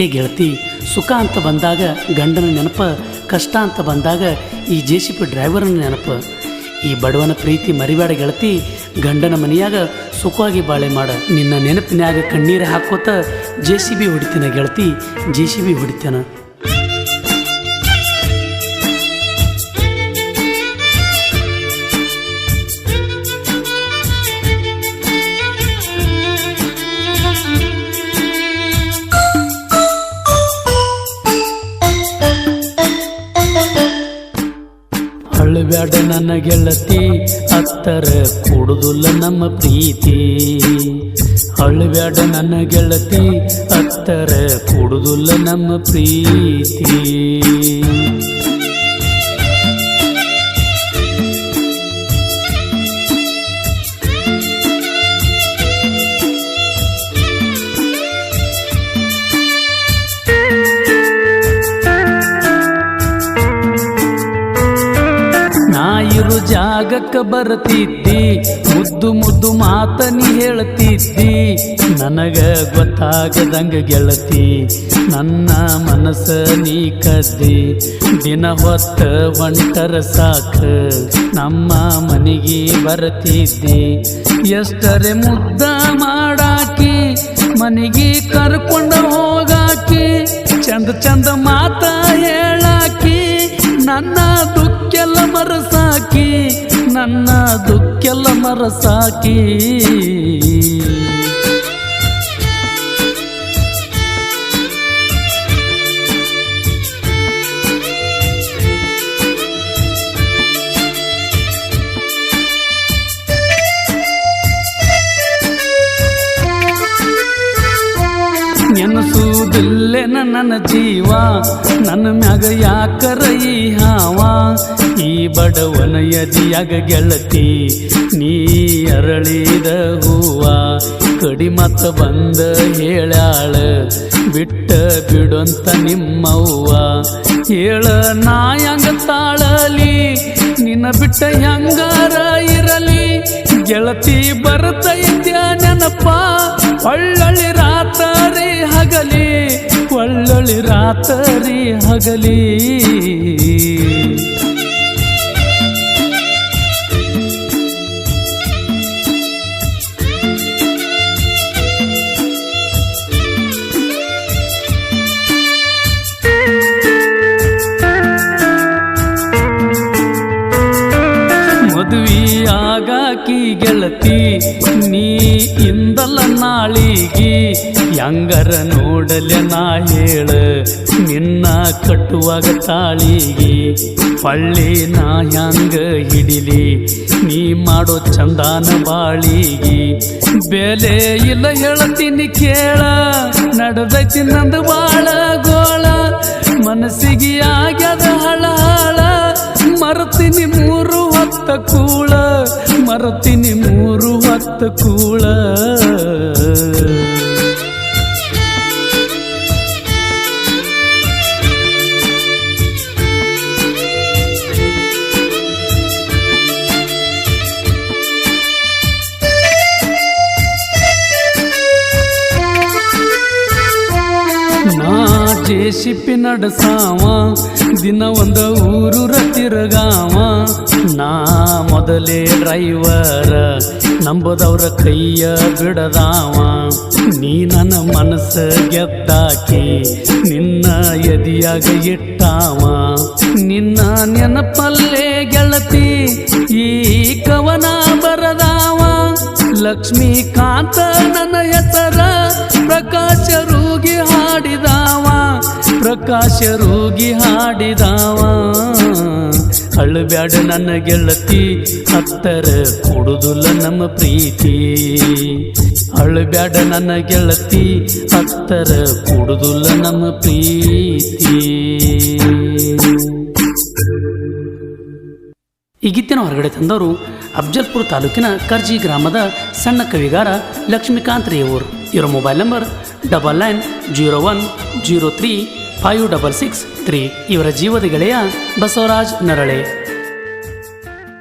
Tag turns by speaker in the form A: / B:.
A: ಏ ಗೆಳತಿ, ಸುಖ ಅಂತ ಬಂದಾಗ ಗಂಡನ ನೆನಪ, ಕಷ್ಟ ಅಂತ ಬಂದಾಗ ಈ ಜೆ ಸಿ ಪಿ ಡ್ರೈವರ್ನ ನೆನಪ. ಈ ಬಡವನ ಪ್ರೀತಿ ಮರಿಬೇಡ ಗೆಳತಿ, ಗಂಡನ ಮನೆಯಾಗ ಸುಖವಾಗಿ ಬಾಳೆ ಮಾಡ. ನಿನ್ನ ನೆನಪಿನ್ಯಾಗ ಕಣ್ಣೀರು ಹಾಕೋತ ಜೆ ಸಿ ಬಿ ಹೊಡಿತೀನ ಗೆಳತಿ ಜೆ ಸಿ ಬಿ ಹೊಡಿತೇನ. ಅಳಬ್ಯಾಡ ನನ್ನ ಗೆಳತಿ ಅತ್ತರ ಕೊಡುದಿಲ್ಲ ನಮ್ಮ ಪ್ರೀತಿ. ಅಳಬ್ಯಾಡ ನನ್ನ ಗೆಳತಿ ಅತ್ತರ ಕೊಡುದಿಲ್ಲ ನಮ್ಮ ಪ್ರೀತಿ. ಜಾಗಕ್ಕ ಬರತಿದ್ದಿ, ಮುದ್ದು ಮುದ್ದು ಮಾತನಿ ಹೇಳ್ತಿದ್ದಿ. ನನಗ ಗೊತ್ತಾಗದಂಗ ಗೆಳತಿ, ನನ್ನ ಮನಸ್ಸ ನೀ ಕದ್ದಿ. ದಿನ ಹೊತ್ತ ಒಂಟರ ಸಾಕ, ನಮ್ಮ ಮನೆಗೆ ಬರತಿದ್ದಿ. ಎಷ್ಟರೆ ಮುದ್ದ ಮಾಡಾಕಿ, ಮನೆಗೆ ಕರ್ಕೊಂಡು ಹೋಗಾಕಿ, ಚಂದ ಚಂದ ಮಾತ ಹೇಳಾಕಿ, ನನ್ನ ದುಃಖೆಲ್ಲ ಮರಸಾಕಿ ನನ್ನ ದುಃಖೆಲ್ಲ ಮರಸಾಕಿ. ನೆನಸುವುದಿಲ್ಲೆ ನನ್ನ ಜೀವ. ನನ್ನ ಮ್ಯಾಗ ಯಾಕರ ಈ ಹಾವ? ಈ ಬಡವನ ಯದಿಯಾಗ ಗೆಳತಿ, ನೀ ಅರಳಿದ ಹೂವ. ಕಡಿ ಮತ್ತ ಬಂದ ಹೇಳ್ಯಾಳ, ಬಿಟ್ಟ ಬಿಡೊಂತ ನಿಮ್ಮವ್ವ. ಹೇಳ, ನಾ ಹೆಂಗ ತಾಳಲಿ? ನಿನ್ನ ಬಿಟ್ಟ ಹೆಂಗಾರ ಇರಲಿ? ಗೆಳತಿ ಬರ್ತೈತ್ಯ ನೆನಪ? ಒಳ್ಳೊಳ್ಳಿ ಹಗಲಿ ಆಗಾಕಿ ಗೆಳತಿ, ನೀ ಇಂದಲ್ಲ ನಾಳಿಗಿ ಹೆಂಗರ ನೋಡಲೆ ನಾ ಹೇಳ, ನಿನ್ನ ಕಟ್ಟುವಾಗ ತಾಳಿಗಿ. ಪಳ್ಳಿ ನಾ ಹೆಂಗ ಹಿಡಿಲಿ, ನೀ ಮಾಡೋ ಚಂದಾನ ಬಾಳಿಗಿ. ಬೆಲೆ ಇಲ್ಲ ಹೇಳ್ತೀನಿ ಕೇಳ, ನಡೆದೈತಿ ನಂದು ಬಾಳ ಗೋಳ. ಮನಸ್ಸಿಗೆ ಆಗ್ಯದ ಹಳ ಮರತೀನಿ ಮೂರು ಹೊತ್ತ ಕೂಳ ಮರತೀನಿ ಮೂರು ಹೊತ್ತ ಕೂಳ. ಜೇಸಿಪಿ ನಡಸಾವ ದಿನ ಒಂದ ಊರೂರ ತಿರುಗಾವ ನಾ ಮೊದಲೇ ಡ್ರೈವರ ನಂಬದವ್ರ ಕೈಯ ಬಿಡದಾವ. ನೀ ನನ್ನ ಮನಸ್ಸ ಗೆದ್ದಾಕಿ, ನಿನ್ನ ಎದಿಯಾಗ ಇಟ್ಟಾವ. ನಿನ್ನ ನೆನಪಲ್ಲೇ ಗೆಳತಿ, ಈ ಕವನ ಬರದಾವ. ಲಕ್ಷ್ಮೀಕಾಂತ ನನ್ನ ಹೆಸರ, ಪ್ರಕಾಶ ರೂಗಿ ಹಾಡಿದಾವ. ಪ್ರಕಾಶ ರೂಗಿ ಹಾಡಿದಾವ. ಅಳಬ್ಯಾಡ ನನ್ನ ಗೆಳತಿ ಹತ್ತರ ಕೊಡುದುಲ್ಲ ನಮ್ಮ ಪ್ರೀತಿ. ಅಳಬ್ಯಾಡ ನನ್ನ ಗೆಳತಿ ಹತ್ತರ ಕೊಡುದುಲ್ಲ ನಮ್ಮ ಪ್ರೀತಿ. ಈ ಗೀತಿನ ಹೊರಗಡೆ ತಂದವರು ಅಫ್ಜಲ್ಪುರ ತಾಲೂಕಿನ ಕರ್ಜಿ ಗ್ರಾಮದ ಸಣ್ಣ ಕವಿಗಾರ ಲಕ್ಷ್ಮೀಕಾಂತ್ ರೇವೂರ್ ಇವರ mobile number double nine zero one zero three five double six three ಇವರ ಜೀವದ ಗೆಳೆಯ ಬಸವರಾಜ್ ನರಳೆ.